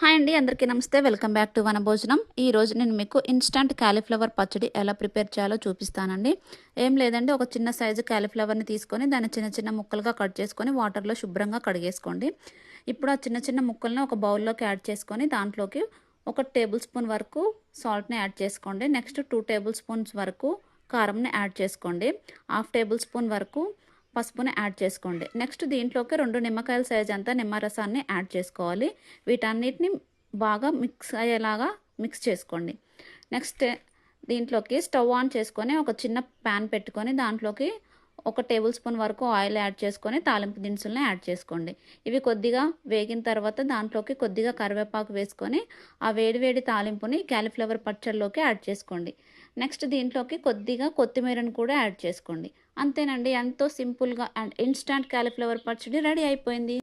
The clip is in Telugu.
హాయ్ అండి అందరికీ నమస్తే. వెల్కమ్ బ్యాక్ టు వన భోజనం నేను మీకు ఇన్స్టంట్ క్యాలీఫ్లవర్ పచ్చడి ఎలా ప్రిపేర్ చేయాలో చూపిస్తానండి. ఏం లేదండి ఒక చిన్న సైజు క్యాలీఫ్లవర్ని తీసుకొని దాన్ని చిన్న చిన్న ముక్కలుగా కట్ చేసుకొని వాటర్లో శుభ్రంగా కడిగేసుకోండి. ఇప్పుడు ఆ చిన్న చిన్న ముక్కల్ని ఒక బౌల్లోకి యాడ్ చేసుకొని దాంట్లోకి ఒక టేబుల్ స్పూన్ వరకు సాల్ట్ని యాడ్ చేసుకోండి. నెక్స్ట్ టూ టేబుల్ స్పూన్స్ వరకు కారంని యాడ్ చేసుకోండి. హాఫ్ టేబుల్ స్పూన్ వరకు పసుపుని యాడ్ చేసుకోండి. నెక్స్ట్ దీంట్లోకి రెండు నిమ్మకాయల సైజ్ అంతా నిమ్మరసాన్ని యాడ్ చేసుకోవాలి. వీటన్నిటిని బాగా మిక్స్ అయ్యేలాగా మిక్స్ చేసుకోండి. నెక్స్ట్ దీంట్లోకి స్టవ్ ఆన్ చేసుకొని ఒక చిన్న ప్యాన్ పెట్టుకొని దాంట్లోకి ఒక టేబుల్ స్పూన్ వరకు ఆయిల్ యాడ్ చేసుకొని తాలింపు దినుసులను యాడ్ చేసుకోండి. ఇవి కొద్దిగా వేగిన తర్వాత దాంట్లోకి కొద్దిగా కరివేపాకు వేసుకొని ఆ వేడివేడి తాలింపుని క్యాలీఫ్లవర్ పచ్చడిలోకి యాడ్ చేసుకోండి. నెక్స్ట్ దీంట్లోకి కొద్దిగా కొత్తిమీరను కూడా యాడ్ చేసుకోండి. అంతేనండి ఎంతో సింపుల్గా అండ్ ఇన్స్టాంట్ క్యాలీఫ్లవర్ పచ్చడి రెడీ అయిపోయింది.